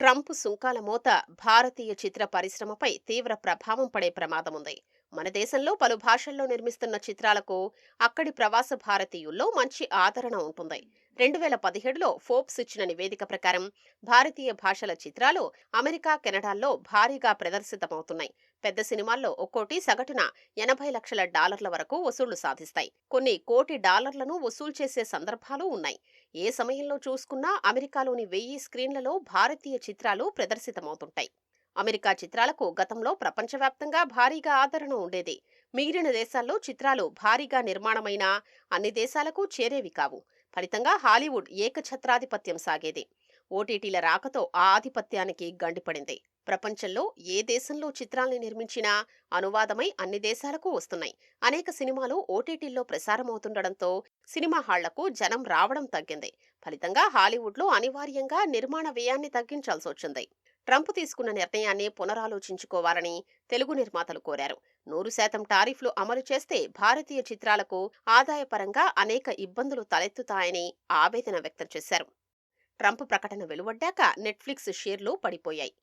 Trump సుంకాల మోత భారతీయ చిత్ర పరిశ్రమపై తీవ్ర ప్రభావం పడే ప్రమాదముంది. మన దేశంలో పలు భాషల్లో నిర్మిస్తున్న చిత్రాలకు అక్కడి ప్రవాస భారతీయుల్లో మంచి ఆదరణ ఉంటుంది. రెండు వేల పదిహేడులో ఫోర్బ్స్ ఇచ్చిన నివేదిక ప్రకారం భారతీయ భాషల చిత్రాలు అమెరికా కెనడాల్లో భారీగా ప్రదర్శితమవుతున్నాయి. పెద్ద సినిమాల్లో ఒక్కోటి సగటున ఎనభై లక్షల డాలర్ల వరకు వసూళ్ళు సాధిస్తాయి. కొన్ని కోటి డాలర్లను వసూలు చేసే సందర్భాలు ఉన్నాయి. ఏ సమయంలో చూసుకున్నా అమెరికాలోని వెయ్యి స్క్రీన్లలో భారతీయ చిత్రాలు ప్రదర్శితమవుతుంటాయి. అమెరికా చిత్రాలకు గతంలో ప్రపంచవ్యాప్తంగా భారీగా ఆదరణ ఉండేది. మిగిలిన దేశాల్లో చిత్రాలు భారీగా నిర్మాణమైన అన్ని దేశాలకు చేరేవి కావు. ఫలితంగా హాలీవుడ్ ఏకఛత్రాధిపత్యం సాగేది. ఓటీటీల రాకతో ఆ ఆధిపత్యానికి గండిపడింది. ప్రపంచంలో ఏ దేశంలో చిత్రాల్ని నిర్మించినా అనువాదమై అన్ని దేశాలకు వస్తున్నాయి. అనేక సినిమాలు ఓటీటీల్లో ప్రసారమవుతుండడంతో సినిమా హాళ్ళకు జనం రావడం తగ్గింది. ఫలితంగా హాలీవుడ్లో అనివార్యంగా నిర్మాణ వ్యయాన్ని తగ్గించాల్సి వచ్చింది ట్రంప్ తీసుకున్న నిర్ణయాన్ని పునరాలోచించుకోవాలని తెలుగు నిర్మాతలు కోరారు. నూరు శాతం టారిఫ్లు అమలు చేస్తే భారతీయ చిత్రాలకు ఆదాయపరంగా అనేక ఇబ్బందులు తలెత్తుతాయని ఆవేదన వ్యక్తం చేశారు. ట్రంప్ ప్రకటన వెలువడ్డాక నెట్ఫ్లిక్స్ షేర్లు పడిపోయాయి.